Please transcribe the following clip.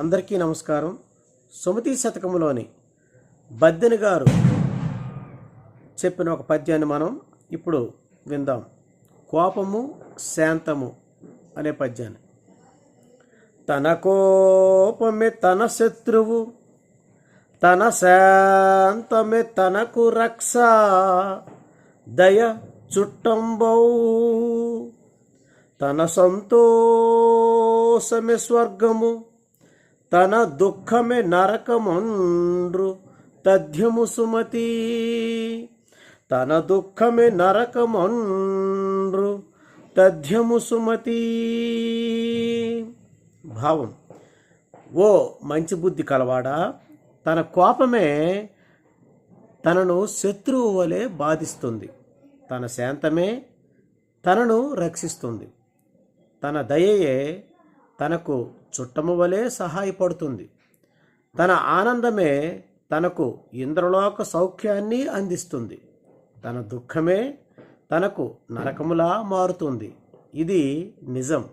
అందరికీ నమస్కారం. సుమతి శతకంలోని బద్దెని గారు చెప్పిన ఒక పద్యాన్ని మనం ఇప్పుడు విందాం. కోపము శాంతము అనే పద్యాన్ని. తన కోపమే తన శత్రువు తన శాంతమే తనకు రక్ష దయ చుట్టంబౌ. తన సంతోషమే స్వర్గము తన దుఃఖమే నరకమండ్రు తథ్యము సుమతి. తన దుఃఖమే నరకమండ్రు తథ్యము సుమతి. భావం. ఓ మంచి బుద్ధి కలవాడా? తన కోపమే తనను శత్రువు వలె బాధిస్తుంది. తన శాంతమే తనను రక్షిస్తుంది. తన దయయే తనకు చుట్టము వలె సహాయపడుతుంది. తన ఆనందమే తనకు ఇంద్రలోక సౌఖ్యాన్ని అందిస్తుంది. తన దుఃఖమే తనకు నరకములా మారుతుంది. ఇది నిజం.